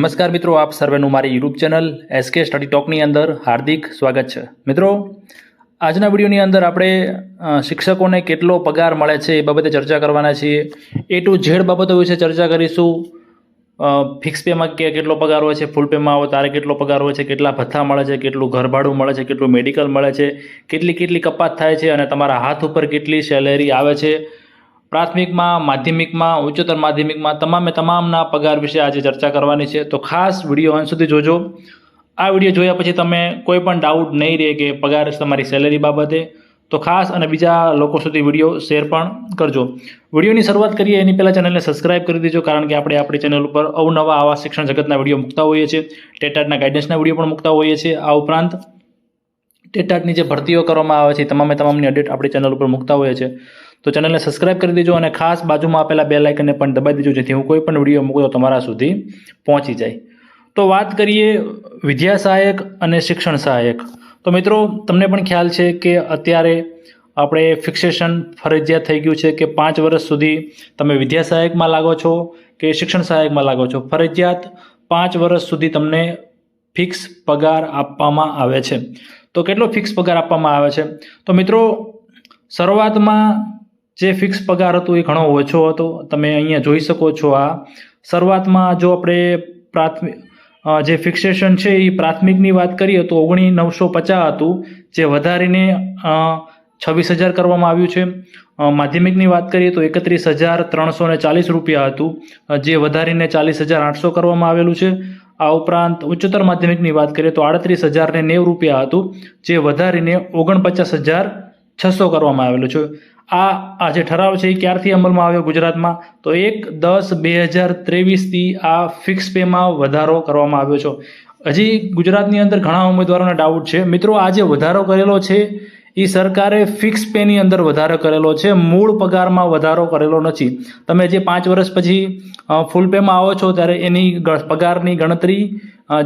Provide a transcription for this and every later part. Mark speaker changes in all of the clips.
Speaker 1: નમસ્કાર મિત્રો, આપ સર્વેનું મારી યુટ્યુબ ચેનલ એસકે સ્ટડી ટોકની અંદર હાર્દિક સ્વાગત છે. મિત્રો, આજના વિડીયોની અંદર આપણે શિક્ષકોને કેટલો પગાર મળે છે એ બાબતે ચર્ચા કરવાના છીએ. એ ટુ ઝેડ બાબતો વિશે ચર્ચા કરીશું. ફિક્સ પેમાં કે કેટલો પગાર હોય છે ફૂલ પેમાં આવો, તારે કેટલો પગાર હોય છે, કેટલા ભથ્થા મળે છે, કેટલું ઘર ભાડું મળે છે, કેટલું મેડિકલ મળે છે, કેટલી કેટલી કપાત થાય છે અને તમારા હાથ ઉપર કેટલી સેલેરી આવે છે. પ્રાથમિકમાં, માધ્યમિકમાં, ઉચ્ચતર માધ્યમિકમાં તમામે તમામના પગાર વિશે આજે ચર્ચા કરવાની છે. તો ખાસ વીડિયો અંત સુધી જોજો. આ વીડિયો જોયા પછી તમે કોઈ પણ ડાઉટ નહીં રહે કે પગાર તમારી સેલેરી બાબતે. તો ખાસ અને બીજા લોકો સુધી વીડિયો શેર પણ કરજો. વિડીયોની શરૂઆત કરીએ, એની પહેલાં ચેનલને સબસ્ક્રાઇબ કરી દેજો, કારણ કે આપણે આપણી ચેનલ ઉપર અવનવા આવા શિક્ષણ જગતના વીડિયો મૂકતા હોઈએ છીએ. ટેટાટના ગાઈડન્સના વીડિયો પણ મૂકતા હોઈએ છીએ. આ ઉપરાંત ટેટાટની જે ભરતીઓ કરવામાં આવે છે તમામે તમામની અપડેટ આપણી ચેનલ ઉપર મૂકતા હોઈએ છીએ. તો ચેનલને સબસ્ક્રાઇબ કરી દેજો અને ખાસ બાજુમાં આપેલા બે લાઇકનને પણ દબાવી દેજો, જેથી હું કોઈ પણ વીડિયો મૂકું તો તમારા સુધી પહોંચી જાય. તો વાત કરીએ વિદ્યા સહાયક અને શિક્ષણ સહાયક. તો મિત્રો, તમને પણ ખ્યાલ છે કે અત્યારે આપણે ફિક્સેશન ફરજિયાત થઈ ગયું છે કે પાંચ વર્ષ સુધી તમે વિદ્યા સહાયકમાં લાગો છો કે શિક્ષણ સહાયકમાં લાગો છો? ફરજિયાત પાંચ વર્ષ સુધી તમને ફિક્સ પગાર આપવામાં આવે છે. તો કેટલો ફિક્સ પગાર આપવામાં આવે છે? તો મિત્રો, શરૂઆતમાં જે ફિક્સ પગાર હતો એ ઘણો ઓછો હતો. તમે અહીંયા જોઈ શકો છો આ. શરૂઆતમાં જો આપણે પ્રાથમિક જે ફિક્સેશન છે એ પ્રાથમિકની વાત કરીએ તો ઓગણી નવસો પચાસ હતું, જે વધારીને છવ્વીસ હજાર કરવામાં આવ્યું છે. માધ્યમિકની વાત કરીએ તો એકત્રીસ હજાર ત્રણસો ને ચાલીસ રૂપિયા હતું જે વધારીને ચાલીસ હજાર આઠસો કરવામાં આવેલું છે. આ ઉપરાંત ઉચ્ચતર માધ્યમિકની વાત કરીએ તો આડત્રીસ હજાર ને નેવું રૂપિયા હતું, જે વધારીને ઓગણપચાસ હજાર છસો કરવામાં આવેલો છે. આ આ જે ઠરાવ છે એ ક્યારથી અમલમાં આવ્યો ગુજરાતમાં? તો એક દસ બે હજાર ત્રેવીસથી આ ફિક્સ પેમાં વધારો કરવામાં આવ્યો છે. હજી ગુજરાતની અંદર ઘણા ઉમેદવારોને ડાઉટ છે. મિત્રો આ જે વધારો કરેલો છે એ સરકારે ફિક્સ પેની અંદર વધારો કરેલો છે. મૂળ પગારમાં વધારો કરેલો નથી. તમે જે પાંચ વર્ષ પછી ફૂલ પેમાં આવો છો, ત્યારે એની પગારની ગણતરી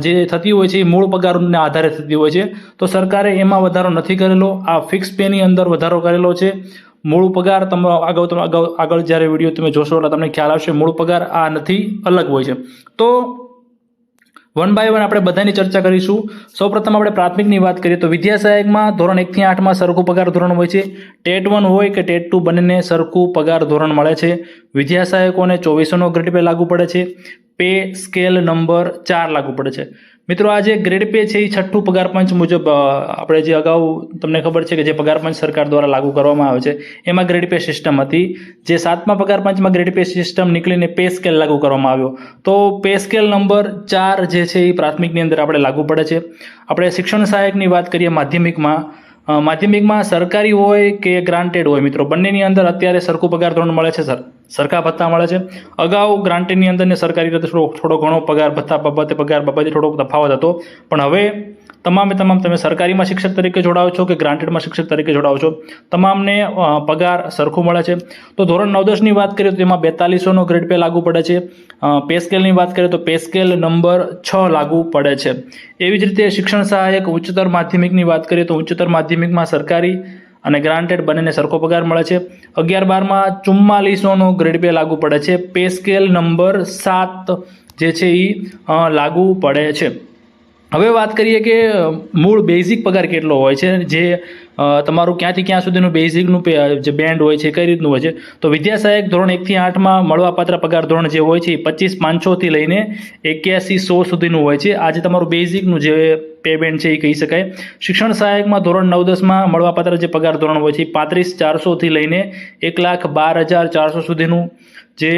Speaker 1: જે થતી હોય છે, એ મૂળ પગારને આધારે થતી હોય છે. તો સરકારે એમાં વધારો નથી કરેલો. આ ફિક્સ પેની અંદર વધારો કરેલો છે. મૂળ પગાર તમે અગાઉ તમે અગાઉ આગળ જ્યારે વીડિયો તમે જોશો એટલે તમને ખ્યાલ આવશે. મૂળ પગાર આ નથી, અલગ હોય છે. તો વન બાય વન આપણે બધાની ચર્ચા કરીશું. સૌપ્રથમ આપણે પ્રાથમિકની વાત કરીએ તો વિદ્યા સહાયકમાં ધોરણ એકથી આઠમાં સરખું પગાર ધોરણ હોય છે. ટેટ વન હોય કે ટેટ ટુ બંનેને સરખું પગાર ધોરણ મળે છે. વિદ્યા સહાયકોને ચોવીસોનો ગ્રેડ પે લાગુ પડે છે. પે સ્કેલ નંબર ચાર લાગુ પડે છે. મિત્રો, આ જે ગ્રેડ પે છે, એ છઠ્ઠું પગાર પંચ મુજબ આપણે જે અગાઉ તમને ખબર છે કે જે પગાર પંચ સરકાર દ્વારા લાગુ કરવામાં આવે છે, એમાં ગ્રેડ પે સિસ્ટમ હતી. જે સાતમા પગાર પંચમાં ગ્રેડ પે સિસ્ટમ નીકળીને પે સ્કેલ લાગુ કરવામાં આવ્યો. તો પે સ્કેલ નંબર ચાર જે છે, એ પ્રાથમિકની અંદર આપણે લાગુ પડે છે. આપણે શિક્ષણ સહાયકની વાત કરીએ માધ્યમિકમાં માધ્યમિકમાં સરકારી હોય કે ગ્રાન્ટેડ હોય મિત્રો? બંનેની અંદર અત્યારે સરખું પગાર ધોરણ મળે છે, સર? સરખા ભથ્થા મળે છે? અગાઉ ગ્રાન્ટેડની અંદર ને સરકારી રીતે થોડો થોડો ઘણો પગાર ભથ્થા બાબતે પગાર બાબતે થોડોક તફાવત હતો. પણ હવે તમામે તમામ તમે સરકારીમાં શિક્ષક તરીકે જોડાઓ છો કે ગ્રાન્ટેડમાં શિક્ષક તરીકે જોડાઓ છો? તમામને પગાર સરખું મળે છે? તો ધોરણ નવ દસની વાત કરીએ તો તેમાં બેતાલીસોનો ગ્રેડ પે લાગુ પડે છે. પે સ્કેલની વાત કરીએ તો પે સ્કેલ નંબર છ લાગુ પડે છે. એવી જ રીતે શિક્ષણ સહાયક ઉચ્ચતર માધ્યમિકની વાત કરીએ તો ઉચ્ચતર માધ્યમિકમાં સરકારી અને ગ્રાન્ટેડ બંનેને સરખો પગાર મળે છે. અગિયાર બારમાં ચુમ્માલીસોનો ગ્રેડ પે લાગુ પડે છે. પે સ્કેલ નંબર સાત જે છે એ લાગુ પડે છે. હવે વાત કરીએ કે મૂળ બેઝિક પગાર કેટલો હોય છે, જે તમારું ક્યાંથી ક્યાં સુધીનું બેઝિકનું જે બેન્ડ હોય છે, કઈ રીતનું હોય છે? તો વિદ્યા સહાયક ધોરણ એકથી આઠમાં મળવાપાત્ર પગાર ધોરણ જે હોય છે, એ પચીસ પાંચસોથી લઈને એક્યાસી સો સુધીનું હોય છે. આજે તમારું બેઝિકનું જે પેમેન્ટ છે, એ કહી શકાય. શિક્ષણ સહાયકમાં ધોરણ નવ દસમાં મળવાપાત્ર જે પગાર ધોરણ હોય છે, એ પાંત્રીસ ચારસોથી લઈને એક લાખ બાર હજાર ચારસો સુધીનું. જે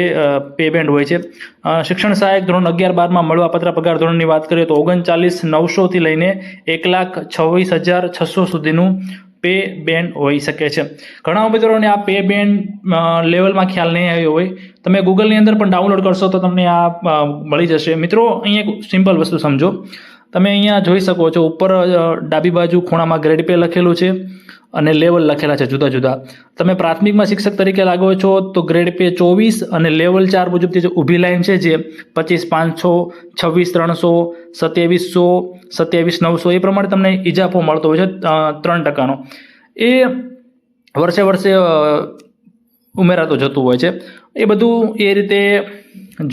Speaker 1: પેમેન્ટ હોય છે. શિક્ષણ સહાયક ધોરણ અગિયાર બારમાં મળવાપાત્ર પગાર ધોરણની વાત કરીએ તો ઓગણચાલીસ નવસોથી લઈને એક લાખ છવ્વીસ હજાર છસો સુધીનું પે બેન્ડ હોઈ શકે છે. ઘણા ઉમેદવારોને આ પે બેન્ડ લેવલમાં ખ્યાલ નહીં આવ્યો હોય. તમે ગૂગલની અંદર પણ ડાઉનલોડ કરશો તો તમને આ મળી જશે. મિત્રો, અહીંયા એક સિમ્પલ વસ્તુ સમજો. તમે અહીંયા જોઈ શકો છો, ઉપર ડાબી બાજુ ખૂણામાં ગ્રેડ પે લખેલું છે અને લેવલ લખેલા છે જુદા જુદા. તમે પ્રાથમિકમાં શિક્ષક તરીકે લાગો છો તો ગ્રેડ પે ચોવીસ અને લેવલ ચાર મુજબથી જે ઊભી લાઈન છે, જે પચીસ, પાંચસો, છવ્વીસ, ત્રણસો સત્યાવીસસો સત્યાવીસ, નવસો, એ પ્રમાણે તમને ઇજાફો મળતો હોય છે ત્રણ ટકાનો. એ વર્ષે વર્ષે ઉમેરાતો જતું હોય છે. એ બધું એ રીતે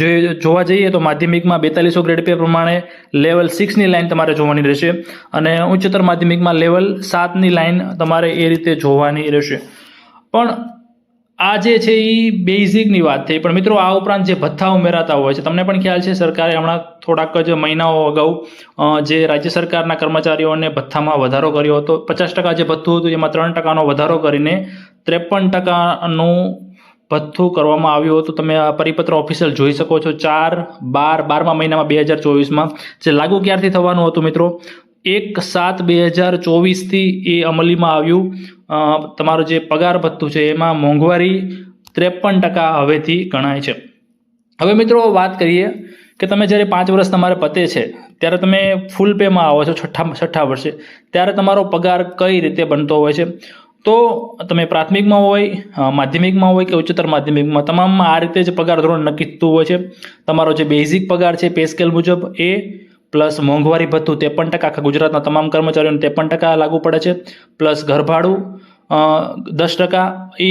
Speaker 1: જે જોવા જઈએ તો માધ્યમિકમાં બેતાલીસો ગ્રેડ પે પ્રમાણે લેવલ સિક્સની લાઇન તમારે જોવાની રહેશે અને ઉચ્ચતર માધ્યમિકમાં લેવલ સાતની લાઇન તમારે એ રીતે જોવાની રહેશે. પણ આ જે છે એ બેઝિકની વાત થઈ. પણ મિત્રો, આ ઉપરાંત જે ભથ્થા ઉમેરાતા હોય છે, તમને પણ ખ્યાલ છે, સરકારે હમણાં થોડાક જ મહિનાઓ અગાઉ જે રાજ્ય સરકારના કર્મચારીઓને ભથ્થામાં વધારો કર્યો હતો. પચાસ ટકા જે ભથ્થું હતું, એમાં ત્રણ ટકાનો વધારો કરીને ત્રેપન ટકાનું ભથ્થું કરવામાં આવ્યું હતું. તમે આ પરિપત્ર ઓફિશિયલ જોઈ શકો છો. ચાર બાર, બારમા મહિનામાં બે હજાર ચોવીસમાં. જે લાગુ ક્યારથી થવાનું હતું મિત્રો? એક સાત બે હજાર ચોવીસથી એ અમલીમાં આવ્યું. તમારું જે પગાર ભથ્થું છે એમાં મોંઘવારી ત્રેપન ટકા હવેથી ગણાય છે. હવે મિત્રો વાત કરીએ કે તમે જ્યારે પાંચ વર્ષ તમારે પતે છે, ત્યારે તમે ફૂલ પેમાં આવો છો છઠ્ઠા છઠ્ઠા વર્ષે. ત્યારે તમારો પગાર કઈ રીતે બનતો હોય છે? તો તમે પ્રાથમિકમાં હોય માધ્યમિકમાં હોય કે ઉચ્ચતર માધ્યમિકમાં તમામમાં આ રીતે જ પગાર ધોરણ નક્કી થતું હોય છે. તમારો જે બેઝિક પગાર છે પે સ્કેલ મુજબ એ પ્લસ મોંઘવારી ભથ્થું, ત્રેપન ટકા આખા ગુજરાતના તમામ કર્મચારીઓને ત્રેપન ટકા લાગુ પડે છે. પ્લસ ઘરભાડું દસ ટકા એ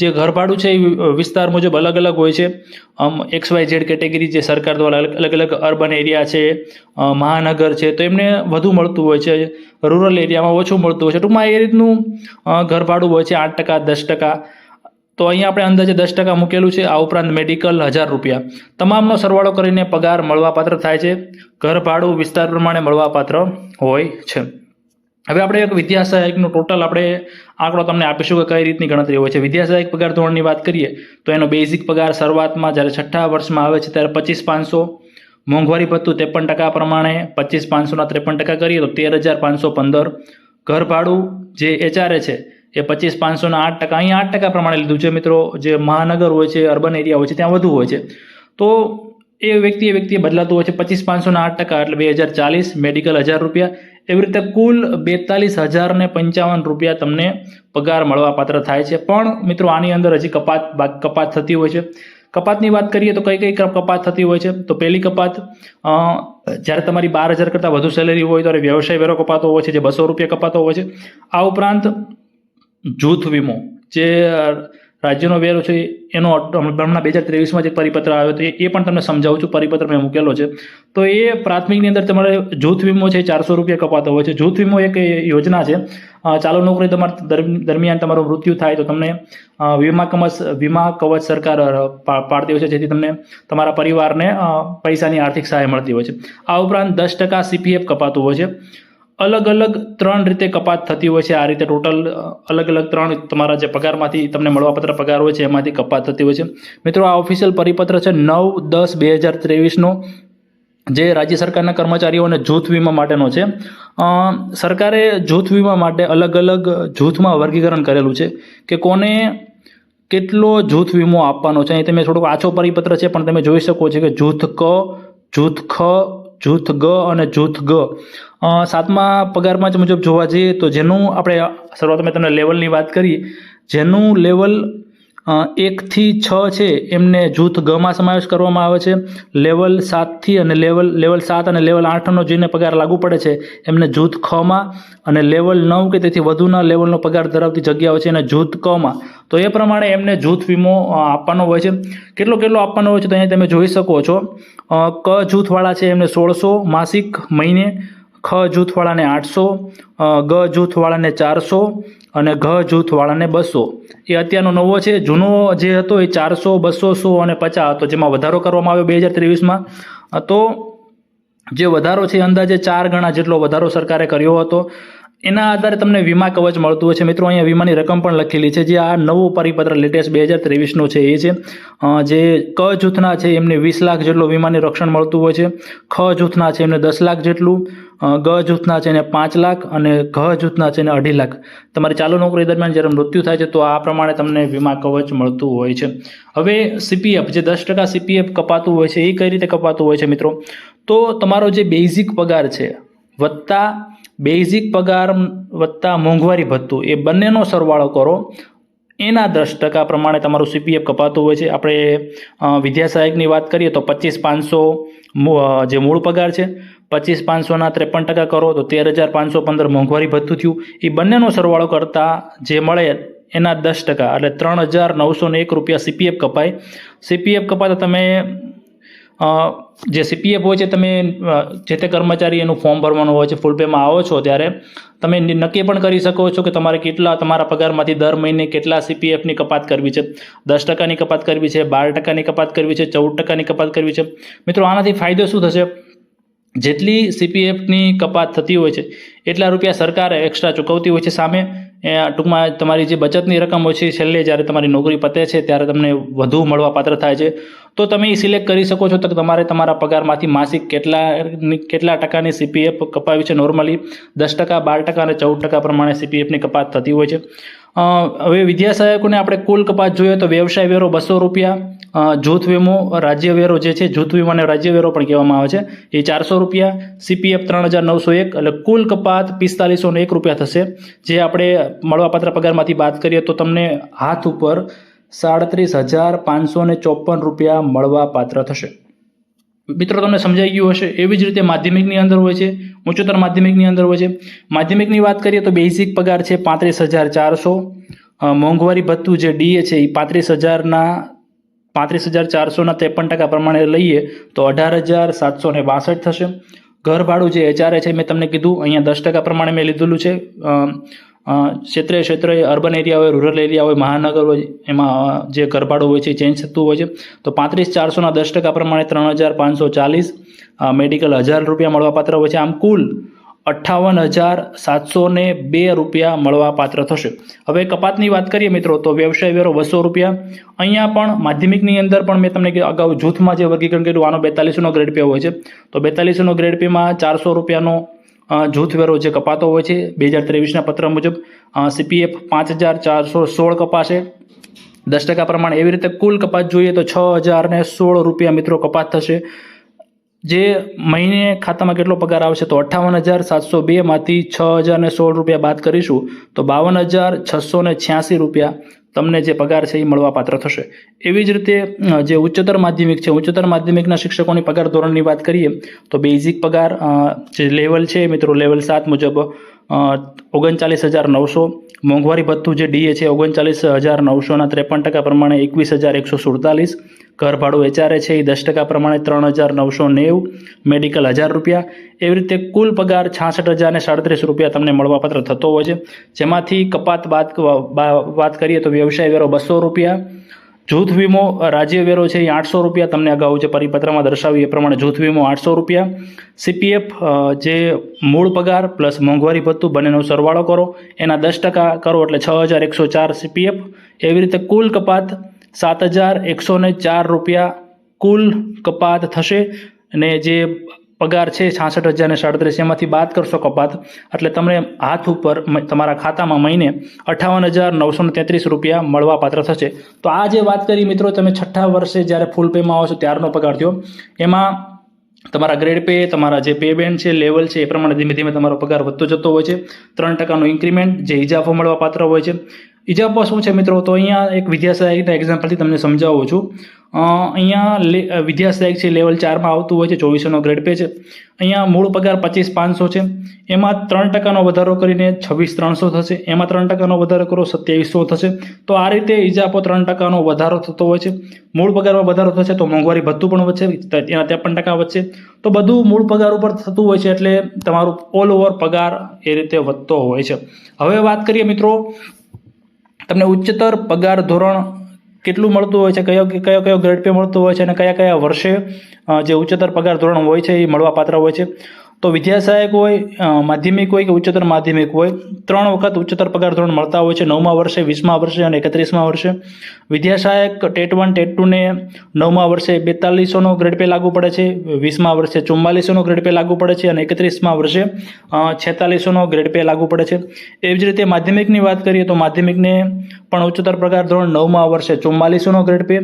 Speaker 1: જે ઘરભાડું છે એ વિસ્તાર મુજબ અલગ અલગ હોય છે. આમ એક્સ વાય ઝેડ કેટેગરી જે સરકાર દ્વારા અલગ અલગ અર્બન એરિયા છે મહાનગર છે, તો એમને વધુ મળતું હોય છે. રૂરલ એરિયામાં ઓછું મળતું હોય છે. ટૂંકમાં એ રીતનું ઘરભાડું હોય છે આઠ ટકા, દસ ટકા. તો અહીંયા આપણે અંદાજે દસ ટકા મૂકેલું છે. આ ઉપરાંત મેડિકલ હજાર રૂપિયા. તમામનો સરવાળો કરીને પગાર મળવાપાત્ર થાય છે. ઘર ભાડું વિસ્તાર પ્રમાણે મળવાપાત્ર હોય છે. હવે આપણે એક વિદ્યા સહાયકનો ટોટલ આપણે આંકડો તમને આપીશું કે કઈ રીતની ગણતરી હોય છે. વિદ્યા સહાયક પગાર ધોરણની વાત કરીએ, તો એનો બેઝિક પગાર શરૂઆતમાં જ્યારે છઠ્ઠા વર્ષમાં આવે છે ત્યારે પચીસ પાંચસો, મોંઘવારી ભથ્થું ત્રેપન ટકા પ્રમાણે પચીસ પાંચસોના ત્રેપન ટકા કરીએ તો તેર હજાર પાંચસો પંદર. ઘર ભાડું જે એચઆરએ છે એ પચીસ પાંચસોના આઠ ટકા, અહીંયા આઠ ટકા પ્રમાણે લીધું છે મિત્રો. જે મહાનગર હોય છે, અર્બન એરિયા હોય છે, ત્યાં વધુ હોય છે. તો એ વ્યક્તિ એ વ્યક્તિએ બદલાતું હોય છે પચીસ પાંચસોના આઠ ટકા એટલે બે હજાર ચાલીસ, મેડિકલ હજાર રૂપિયા. એવી રીતે કુલ બેતાલીસ હજાર ને પંચાવન રૂપિયા તમને પગાર મળવાપાત્ર થાય છે. પણ મિત્રો, આની અંદર હજી કપાત કપાત થતી હોય છે. કપાતની વાત કરીએ તો કઈ કઈ કપાત થતી હોય છે? તો પહેલી કપાત જ્યારે તમારી બાર હજાર કરતાં વધુ સેલેરી હોય ત્યારે વ્યવસાય વેરો કપાતો હોય છે, જે બસો રૂપિયા કપાતો હોય છે. આ ઉપરાંત જૂથ વીમો, જે રાજ્યનો વેરો છે, એનો હમણાં બે હજાર ત્રેવીસમાં જે પરિપત્ર આવ્યો હતો, એ પણ તમને સમજાવું છું, પરિપત્ર મેં મૂકેલો છે. તો એ પ્રાથમિકની અંદર તમારે જૂથ વીમો છે ચારસો રૂપિયા કપાતો હોય છે. જૂથ વીમો એક યોજના છે. ચાલુ નોકરી તમારા દરમ- દરમિયાન તમારું મૃત્યુ થાય તો તમને વીમા કવચ વીમા કવચ સરકાર પાડતી હોય છે, જેથી તમને તમારા પરિવારને પૈસાની આર્થિક સહાય મળતી હોય છે. આ ઉપરાંત દસ ટકા સીપીએફ કપાતું હોય છે. અલગ અલગ ત્રણ રીતે કપાત થતી હોય છે. આ રીતે ટોટલ અલગ અલગ ત્રણ તમારા જે પગારમાંથી તમને મળવાપત્ર પગાર હોય છે, એમાંથી કપાત થતી હોય છે. મિત્રો, આ ઓફિશિયલ પરિપત્ર છે નવ દસ બે હજાર ત્રેવીસનો, જે રાજ્ય સરકારના કર્મચારીઓને જૂથ વીમા માટેનો છે. સરકારે જૂથ વીમા માટે અલગ અલગ જૂથમાં વર્ગીકરણ કરેલું છે કે કોને કેટલો જૂથ વીમો આપવાનો છે. અહીં તમે થોડુંક આછો પરિપત્ર છે, પણ તમે જોઈ શકો છો કે જૂથ ક, જૂથ ખ જૂથ ગ અને જૂથ ગ. સાતમા પગારમાં જ મુજબ જોવા જઈએ તો જેનું આપણે શરૂઆતમાં તમને લેવલની વાત કરી, જેનું લેવલ એકથી છ છે, એમને જૂથ ગમાં સમાવેશ કરવામાં આવે છે. લેવલ સાતથી અને લેવલ લેવલ સાત અને લેવલ આઠનો જેને પગાર લાગુ પડે છે, એમને જૂથ ખમાં અને લેવલ નવ કે તેથી વધુના લેવલનો પગાર ધરાવતી જગ્યાઓ છે એને જૂથ કમાં તો એ પ્રમાણે એમને જૂથ વીમો આપવાનો હોય છે. કેટલો કેટલો આપવાનો હોય છે તો અહીંયા તમે જોઈ શકો છો. ક જૂથવાળા છે એમને સોળસો માસિક મહિને ખ જૂથવાળાને આઠસો ગ જૂથવાળાને ચારસો અને ઘ જૂથવાળાને બસો. એ અત્યારનો નવો છે. જૂનો જે હતો એ ચારસો બસો સો અને પચાસ હતો, જેમાં વધારો કરવામાં આવ્યો બે હજાર ત્રેવીસમાં. તો જે વધારો છે અંદાજે ચાર ગણા જેટલો વધારો સરકારે કર્યો હતો. એના આધારે તમને વીમા કવચ મળતું હોય છે. મિત્રો, અહીંયા વીમાની રકમ પણ લખેલી છે. જે આ નવું પરિપત્ર લેટેસ્ટ બે હજાર ત્રેવીસનું છે એ છે. જે ક જૂથના છે એમને વીસ લાખ જેટલું વીમાની રક્ષણ મળતું હોય છે. ખ જૂથના છે એમને દસ લાખ જેટલું. ગ જૂથના છે એને પાંચ લાખ અને ઘ જૂથના છે એને અઢી લાખ. તમારી ચાલુ નોકરી દરમિયાન જ્યારે મૃત્યુ થાય છે, તો આ પ્રમાણે તમને વીમા કવચ મળતું હોય છે. હવે સીપીએફ જે દસ ટકા સીપીએફ કપાતું હોય છે, એ કઈ રીતે કપાતું હોય છે મિત્રો? તો તમારો જે બેઝિક પગાર છે, વત્તા બેઝિક પગાર વત્તા મોંઘવારી ભથ્થું, એ બંનેનો સરવાળો કરો. એના દસ ટકા પ્રમાણે તમારું સીપીએફ કપાતું હોય છે. આપણે વિદ્યા સહાયકની વાત કરીએ તો પચીસ પાંચસો જે મૂળ પગાર છે, પચીસ પાંચસોના ત્રેપન ટકા કરો તો તેર હજાર પાંચસો પંદર મોંઘવારી ભથ્થું થયું. એ બંનેનો સરવાળો કરતાં જે મળે એના દસ ટકા, એટલે ત્રણ હજાર નવસો એક રૂપિયા સીપીએફ કપાય. સીપીએફ કપાતા તમે જે સીપીએફ હોય છે, તમે જે તે કર્મચારી એનું ફોર્મ ભરવાનું હોય છે ફૂલ પેમાં આવો છો ત્યારે, તમે નક્કી પણ કરી શકો છો કે તમારે કેટલા, તમારા પગારમાંથી દર મહિને કેટલા સીપીએફની કપાત કરવી છે. દસ ટકાની કપાત કરવી છે, બાર ટકાની કપાત કરવી છે, ચૌદ ટકાની કપાત કરવી છે. મિત્રો, આનાથી ફાયદો શું થશે? જેટલી સીપીએફની કપાત થતી હોય છે, એટલા રૂપિયા સરકાર એક્સ્ટ્રા ચૂકવતી હોય છે. સામે એ ટૂંકમાં તમારી જે બચતની રકમ હોય છે છેલ્લે જ્યારે તમારી નોકરી પતે છે, ત્યારે તમને વધુ મળવાપાત્ર થાય છે. તો તમે એ સિલેક્ટ કરી શકો છો તો તમારે તમારા પગારમાંથી માસિક કેટલા કેટલા ટકાની સીપીએફ કપાવી છે નોર્મલી દસ ટકા, બાર ટકા અને ચૌદ ટકા પ્રમાણે સીપીએફની કપાત થતી હોય છે. હવે વિદ્યા સહાયકોને આપણે કુલ કપાત જોઈએ તો વ્યવસાય વેરો બસો રૂપિયા જૂથ વીમો રાજ્ય વેરો જે છે, જૂથ વીમાને રાજ્ય વેરો પણ કહેવામાં આવે છે. એ ચારસો રૂપિયા સીપીએફ ત્રણ હજાર નવસો એક એટલે કુલ કપાત પિસ્તાલીસો એક રૂપિયા થશે. જે આપણે મળવાપાત્ર પગારમાંથી બાદ કરીએ તો તમને હાથ ઉપર સાડત્રીસ હજાર પાંચસો ને ચોપન રૂપિયા મળવાપાત્ર થશે. મિત્રો, તમને સમજાઈ ગયું હશે, એવી જ રીતે માધ્યમિકની અંદર હોય છે, ઉચ્ચતર માધ્યમિકની અંદર હોય છે. માધ્યમિકની વાત કરીએ તો બેઝિક પગાર છે પાંત્રીસ હજાર ચારસો. મોંઘવારી ભથ્થું જે ડીએ છે, એ પાંત્રીસ હજારના પાંત્રીસ હજાર ચારસોના ત્રેપન ટકા પ્રમાણે લઈએ તો અઢાર હજાર સાતસો ને બાસઠ થશે. ઘર ભાડું જે એચઆરએ છે, મેં તમને કીધું, અહીંયા દસ ટકા પ્રમાણે મેં લીધેલું છે. ક્ષેત્રે ક્ષેત્રે અર્બન એરિયા હોય, રૂરલ એરિયા હોય, મહાનગર હોય, એમાં જે ઘર ભાડું હોય છે ચેન્જ થતું હોય છે. તો પાંત્રીસ ચારસોના દસ ટકા પ્રમાણે ત્રણ હજાર પાંચસો ચાલીસ મેડિકલ હજાર રૂપિયા મળવાપાત્ર હોય છે. આમ કુલ અઠ્ઠાવન હજાર સાતસો ને બે રૂપિયા મળવાપાત્ર થશે. હવે કપાતની વાત કરીએ મિત્રો, તો વ્યવસાય વેરો બસો રૂપિયા. અહીંયા પણ માધ્યમિકની અંદર પણ મેં તમને અગાઉ જૂથમાં જે વર્ગીકરણ કર્યું, આનો બેતાલીસોનો ગ્રેડ પે હોય છે. તો બેતાલીસોનો ગ્રેડ પેમાં ચારસો રૂપિયાનો જૂથ વેરો જે કપાતો હોય છે, બે હજાર ત્રેવીસના પત્ર મુજબ સીપીએફ પાંચ હજાર ચારસો સોળ કપાશે. દસ ટકા પ્રમાણે એવી રીતે કુલ કપાત જોઈએ તો છ હજાર સોળ રૂપિયા મિત્રો કપાત થશે. જે મહિને ખાતામાં કેટલો પગાર આવશે તો અઠ્ઠાવન હજાર સાતસો બેમાંથી છ હજાર સોળ રૂપિયા બાદ કરીશું તો બાવન હજાર છસો ને છ્યાસી રૂપિયા તમને જે પગાર છે એ મળવાપાત્ર થશે. એવી જ રીતે જે ઉચ્ચતર માધ્યમિક છે, ઉચ્ચતર માધ્યમિકના શિક્ષકોની પગાર ધોરણની વાત કરીએ તો બેઝિક પગાર જે લેવલ છે મિત્રો લેવલ સાત મુજબ ઓગણચાલીસ હજાર નવસો. મોંઘવારી ભથ્થું જે ડીએ છે, ઓગણચાલીસ હજાર નવસોના ત્રેપન ટકા પ્રમાણે એકવીસ હજાર એકસો સુડતાલીસ. ઘર ભાડું એચઆરએ છે, એ દસ ટકા પ્રમાણે ત્રણ હજાર નવસો નેવું. મેડિકલ હજાર રૂપિયા. એવી રીતે કુલ પગાર છાસઠ હજાર ને સાડત્રીસ રૂપિયા તમને મળવાપાત્ર થતો હોય છે. જેમાંથી કપાત બાદ વાત કરીએ તો વ્યવસાય વેરો બસો રૂપિયા જૂથ વીમો રાજ્ય વેરો છે એ આઠસો રૂપિયા તમને અગાઉ જે પરિપત્રમાં દર્શાવ્યું એ પ્રમાણે જૂથ વીમો આઠસો રૂપિયા. સીપીએફ જે મૂળ પગાર પ્લસ મોંઘવારી ભથ્થું બંનેનો સરવાળો કરો. એના દસ ટકા કરો એટલે છ હજાર એકસો ચાર સીપીએફ એવી રીતે કુલ કપાત સાત હજાર એકસો ચાર રૂપિયા કુલ કપાત થશે. અને જે પગાર છે છાસઠ હજાર ને સાડત્રીસ, એમાંથી બાદ કરશો કપાત. એટલે તમને હાથ ઉપર તમારા ખાતામાં મહિને અઠાવન હજાર નવસો તેત્રીસ રૂપિયા મળવાપાત્ર થશે. તો આ જે વાત કરી મિત્રો, તમે છઠ્ઠા વર્ષે જ્યારે ફૂલ પેમાં આવો છો ત્યારનો પગાર થયો. એમાં તમારા ગ્રેડ પે તમારા જે પે બેન્ડ છે લેવલ છે, એ પ્રમાણે ધીમે ધીમે તમારો પગાર વધતો જતો હોય છે. ત્રણ ટકાનો ઇન્ક્રીમેન્ટ જે ઇજાફો મળવાપાત્ર હોય છે. ઇજાફો શું છે મિત્રો? તો અહીંયા એક વિદ્યાસહાયકના એક્ઝામ્પલથી તમને સમજાવું છું. અહીંયા વિદ્યાસહાયક છે લેવલ ચારમાં આવતું હોય છે, ચોવીસોનો ગ્રેડ પે છે. અહીંયા મૂળ પગાર પચીસ પાંચસો છે. એમાં ત્રણ ટકાનો વધારો કરીને છવ્વીસ ત્રણસો થશે. એમાં ત્રણ ટકાનો વધારો કરો, સત્યાવીસો થશે. તો આ રીતે ઇજાપો ત્રણ ટકાનો વધારો થતો હોય છે. મૂળ પગારમાં વધારો થશે તો મોંઘવારી ભથ્થું પણ વધશે એના ત્રેપન ટકા વધશે. તો બધું મૂળ પગાર ઉપર થતું હોય છે એટલે તમારું ઓલ ઓવર પગાર એ રીતે વધતો હોય છે. હવે વાત કરીએ મિત્રો તમને ઉચ્ચતર પગાર ધોરણ કેટલું મળતું હોય છે? કયો કયો કયો ગ્રેડ પે મળતું હોય છે? અને કયા કયા વર્ષે જે ઉચ્ચતર પગાર ધોરણ હોય છે, એ મળવાપાત્ર હોય છે? તો વિદ્યા સહાયક હોય માધ્યમિક હોય કે ઉચ્ચતર માધ્યમિક હોય, ત્રણ વખત ઉચ્ચતર પગાર ધોરણ મળતા હોય છે, નવમા વર્ષે, વીસમા વર્ષે અને એકત્રીસમા વર્ષે. વિદ્યા સહાયક ટેટ વન, ટેટ ટુને નવમા વર્ષે બેતાલીસોનો ગ્રેડ પે લાગુ પડે છે, વીસમા વર્ષે ચુમ્માલીસોનો ગ્રેડ પે લાગુ પડે છે અને એકત્રીસમા વર્ષે છેતાલીસોનો ગ્રેડ પે લાગુ પડે છે. એવી જ રીતે માધ્યમિકની વાત કરીએ તો માધ્યમિકને પણ ઉચ્ચતર પગાર ધોરણ નવમા વર્ષે ચુમ્માલીસોનો ગ્રેડ પે,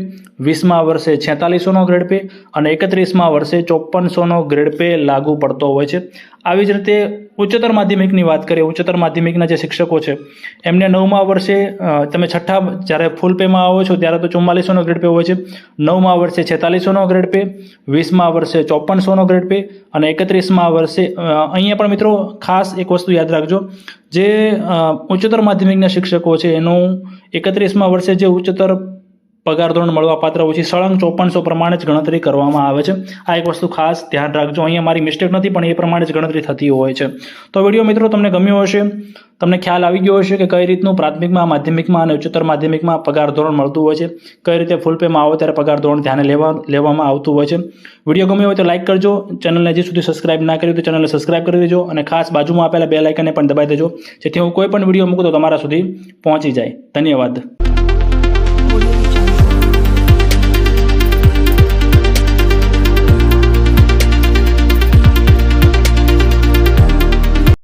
Speaker 1: વીસમા વર્ષે છેતાલીસોનો ગ્રેડ પે અને એકત્રીસમા વર્ષે ચોપ્પનસોનો ગ્રેડ પે લાગુ પડતો હોય છે. આવી જ રીતે ઉચ્ચતર માધ્યમિકની વાત કરીએ, ઉચ્ચતર માધ્યમિકના જે શિક્ષકો છે, એમને નવમા વર્ષે તમે છઠ્ઠા જ્યારે ફૂલ પેમાં આવો છો, ત્યારે તો ચુમ્માલીસોનો ગ્રેડ પે હોય છે. નવમા વર્ષે છેતાલીસોનો ગ્રેડ પે વીસમા વર્ષે ચોપનસોનો ગ્રેડ પે અને એકત્રીસમા વર્ષે અહીંયા પણ મિત્રો ખાસ એક વસ્તુ યાદ રાખજો. જે ઉચ્ચતર માધ્યમિકના શિક્ષકો છે, એનું એકત્રીસમા વર્ષે જે ઉચ્ચતર પગાર ધોરણ મળવાપાત્ર હોય છે. સળંગ ચોપનસો પ્રમાણે જ ગણતરી કરવામાં આવે છે. આ એક વસ્તુ ખાસ ધ્યાન રાખજો. અહીંયા મારી મિસ્ટેક નથી, પણ એ પ્રમાણે જ ગણતરી થતી હોય છે. તો વીડિયો મિત્રો તમને ગમ્યો હશે, તમને ખ્યાલ આવી ગયો હશે કે કઈ રીતનું પ્રાથમિકમાં, માધ્યમિકમાં અને ઉચ્ચતર માધ્યમિકમાં પગાર ધોરણ મળતું હોય છે. કઈ રીતે ફૂલ પેમાં આવે ત્યારે પગાર ધોરણ ધ્યાને લેવા, લેવામાં આવતું હોય છે. વીડિયો ગમ્યો હોય તો લાઇક કરજો. ચેનલને હજી સુધી સબસ્ક્રાઇબ ના કર્યું તો ચેનલને સબસ્ક્રાઇબ કરી દેજો અને ખાસ બાજુમાં આપેલા બે લાઇકને પણ દબાઈ દેજો. જેથી હું કોઈ પણ વીડિયો મૂકું તો તમારા સુધી પહોંચી જાય. ધન્યવાદ.